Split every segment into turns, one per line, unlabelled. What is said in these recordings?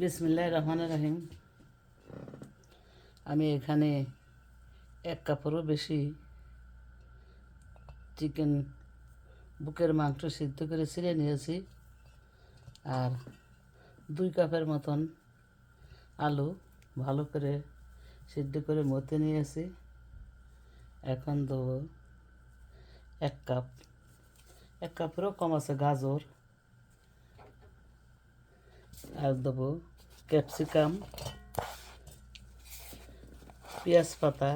বিসমিল্লাহ রহমান রাহিম। আমি এখানে এক কাপড়ও বেশি চিকেন বুকের মাংস সিদ্ধ করে ছিঁড়ে নিয়েছি আর দুই কাপের মতন আলু ভালো করে সিদ্ধ করে মতে নিয়েছি। এখন দেবো এক কাপ, এক কাপেরও কম আছে গাজর। আর দেবো ক্যাপসিকাম, পেঁয়াজ পাতা,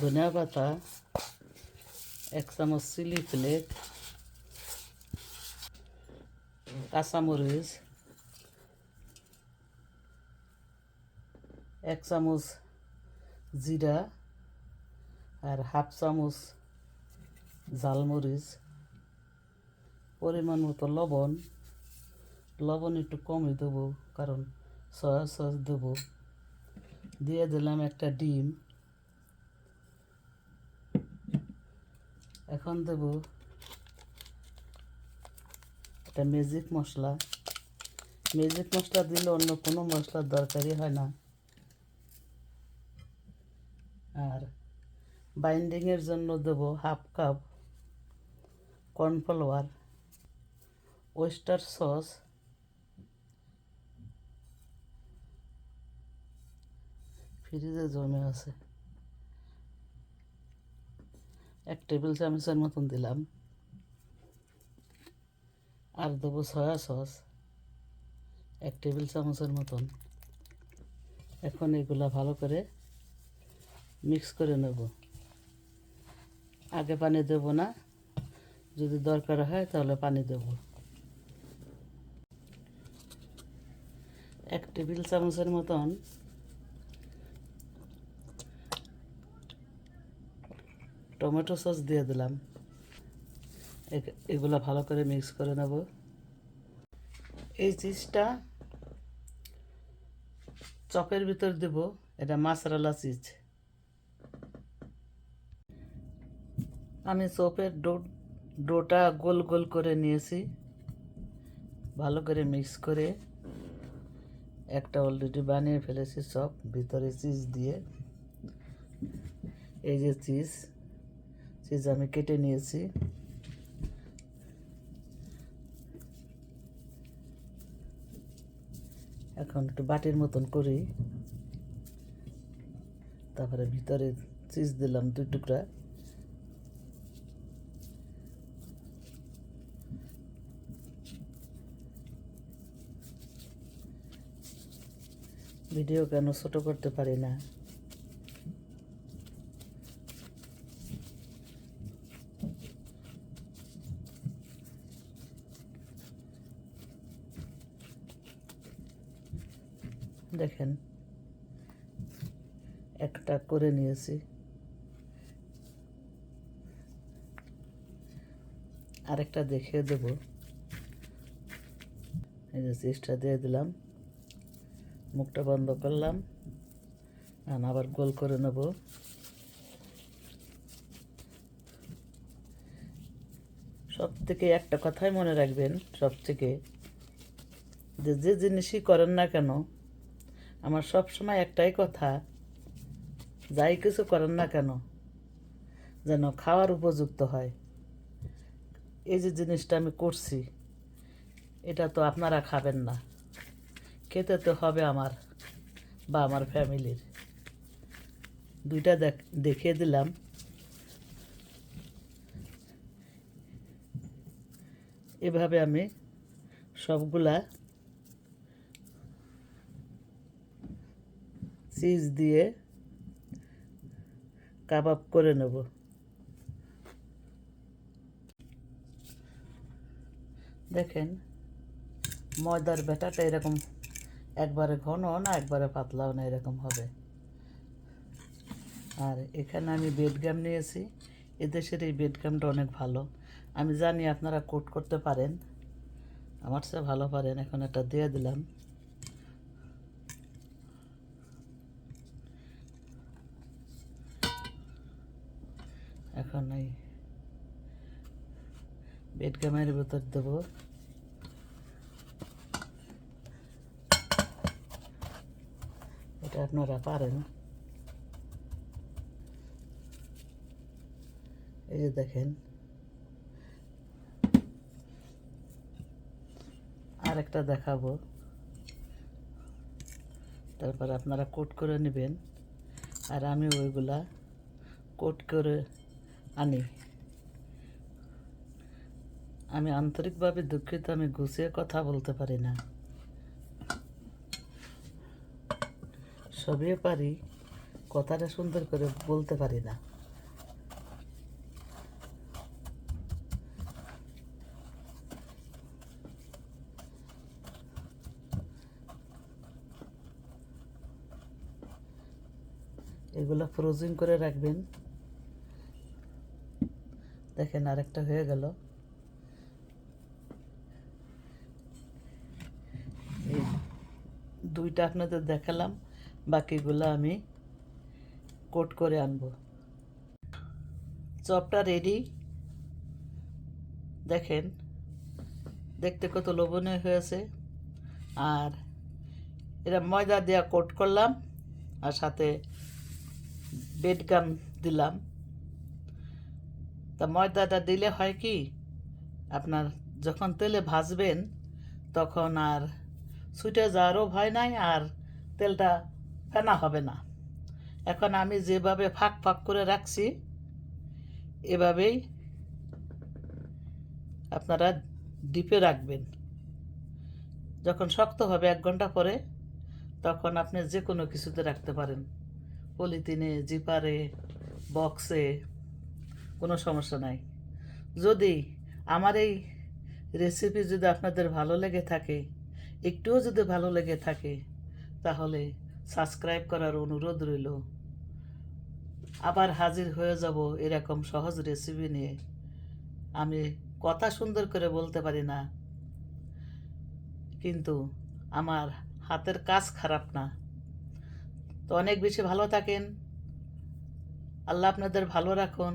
ধনিয়া পাতা, এক চামচ চিলি প্লেট, কাঁচামরিচ, এক চামচ জিরা আর হাফ চামচ জালমরিচ পরিমাণ মতো লবণ লবণ একটু কমই দেবো, কারণ সয়া সস দেবো। দিয়ে দিলাম একটা ডিম। এখন দেব একটা ম্যাজিক মশলা। ম্যাজিক মশলা দিলে অন্য কোনো মশলার দরকারই হয় না। আর বাইন্ডিংয়ের জন্য দেব half cup cornflour oyster sauce ফ্রিজে জমে আছে। এক টেবিল চামচের মতন দিলাম। আর দেবো সয়া সস। এক টেবিল চামচের মতন। এখন এগুলা ভালো করে মিক্স করে নেব। আগে পানি দেব না। যদি দরকার হয় তাহলে পানি দেব। এক টেবিল চামচের মতন টমেটো সস দিয়ে দিলাম। এগুলো ভালো করে মিক্স করে নেব। এই চিজটা চপের ভিতর দেব, এটা মাসরালা চিজ। আমি চপের ডো, ডোটা গোল গোল করে নিয়েছি। ভালো করে মিক্স করে একটা অলরেডি বানিয়ে ফেলেছি চপ, ভিতরে চিজ দিয়ে। এই যে চিজ। চিজ আমি কেটে নিয়েছি। এখন একটু বাটির মতন করি। তারপরে ভিতরে চিজ দিলাম দুই টুকরা। ভিডিও কেন ছোট করতে পারি না? দেখেন। একটা করে নিয়েছি। আরেকটা দেখিয়ে দেব। এই যে দিয়ে দিলাম। মুখটা বন্ধ করলাম। আর আবার গোল করে নেব। সব থেকে একটা কথাই মনে রাখবেন সব থেকে যে যে জিনিসই করেন না কেন আমার সব সময় একটাই কথা, যাই কিছু করেন না কেন, যেন খাওয়ার উপযুক্ত হয়। এই যে জিনিসটা আমি করছি, এটা তো আপনারা খাবেন না। খেতে তো হবে আমার বা আমার ফ্যামিলির। দুইটা দেখ, দেখিয়ে দিলাম। এভাবে আমি সবগুলা চিজ দিয়ে কাবাব করে নেব। দেখেন, ময়দার ব্যাটাটা এরকম একবারে ঘন না, একবারে পাতলাও না, এরকম হবে। আর এখানে আমি বেডগাম নিয়েছি। এদেশের এই বেডগামটা অনেক ভালো। আমি জানি আপনারা কোট করতে পারেন। আমার চেয়ে ভালো পারেন, এখন এটা দিয়ে দিলাম। এখন ওই বেড কামের ভেতর দেবো। এটা আপনারা পারেন। এই যে দেখেন। আরেকটা দেখাবো। তারপর আপনারা কোট করে নেবেন। আর আমি ওইগুলা কোট করে আনি। আমি আন্তরিকভাবে দুঃখিত, আমি গুছিয়ে কথা বলতে পারি না। সবই পারি, কথাটা সুন্দর করে বলতে পারি না। এগুলো ফ্রোজিং করে রাখবেন। দেখেন আরেকটা হয়ে গেল। দুইটা আপনাদের দেখালাম, বাকিগুলো আমি কোট করে আনব। চপটা রেডি দেখেন, দেখতে কত লোভনীয় হয়েছে। আর এটা ময়দা দেওয়া কোট করলাম, আর সাথে বেড গাম দিলাম। তা ময়দাটা দিলে হয় কি, আপনার যখন তেলে ভাজবেন, তখন আর ছুটে যাওয়ারও ভয় নাই আর তেলটা ফেনা হবে না। এখন আমি যেভাবে ফাঁক ফাঁক করে রাখছি, এভাবেই আপনারা ডিপে রাখবেন। যখন শক্ত হবে এক ঘণ্টা পরে, তখন আপনি যে কোনো কিছুতে রাখতে পারেন। পলিথিনে, জিপারে, বক্সে কোনো সমস্যা নাই। যদি আমার এই রেসিপি যদি আপনাদের ভালো লেগে থাকে, একটুও যদি ভালো লেগে থাকে, তাহলে সাবস্ক্রাইব করার অনুরোধ রইল। আবার হাজির হয়ে যাব এরকম সহজ রেসিপি নিয়ে। আমি কথা সুন্দর করে বলতে পারি না, কিন্তু আমার হাতের কাজ খারাপ না। তো অনেক বেশি ভালো থাকেন। আল্লাহ আপনাদের ভালো রাখুন।